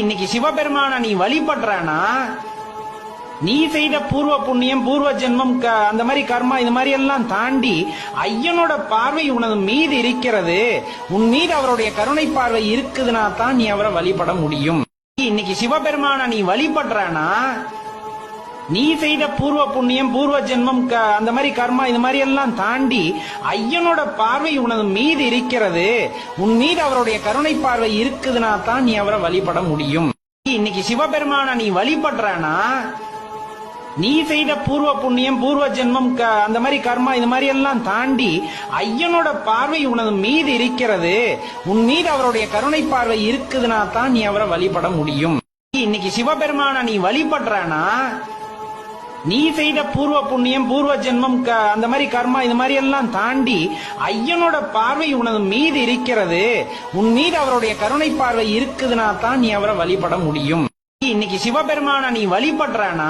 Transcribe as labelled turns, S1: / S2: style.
S1: இன்னைக்கு சிவபெருமான நீ வழிபடுறனா? நீ செய்த பூர்வ புண்ணியம் பூர்வ ஜென்மம் அந்த மாதிரி கர்மா இது மாதிரி எல்லாம் தாண்டி ஐயனோட பார்வை உனது மீது இருக்கிறது. உன் மீது அவருடைய கருணை பார்வை இருக்குதுன்னா தான் நீ அவரை வழிபட முடியும். இன்னைக்கு சிவபெருமான நீ வழிபடுறானா? நீ செய்த பூர்வ புண்ணியம் பூர்வ ஜென்மம் க- அந்த மாதிரி கர்மா இது மாதிரி எல்லாம் தாண்டி ஐயனோட பார்வை உனது மீது இருக்கிறது. உன் மீது அவருடைய கருணை பார்வை இருக்குதுன்னா தான் நீ அவரை வழிபட முடியும். இன்னைக்கு சிவபெருமான நீ வழிபடுறானா நீ செய்த பூர்வ புண்ணியம் பூர்வ ஜென்மம் க- அந்த மாதிரி கர்மா இது மாதிரி எல்லாம் தாண்டி ஐயனோட பார்வை உனது மீது இருக்கிறது. உன் மீது அவருடைய கருணை பார்வை இருக்குதுன்னா தான் நீ அவரை வழிபட முடியும். இன்னைக்கு சிவபெருமான நீ வழிபடுறானா நீ செய்த பூர்வ புண்ணியம் பூர்வ ஜென்மம் க- அந்த மாதிரி கர்மா இது மாதிரி எல்லாம் தாண்டி ஐயனோட பார்வை உனது மீது இருக்கிறது. உன் மீது அவருடைய கருணை பார்வை இருக்குதுன்னா தான் நீ அவரை வழிபட முடியும். இன்னைக்கு சிவபெருமான நீ வழிபடுறனா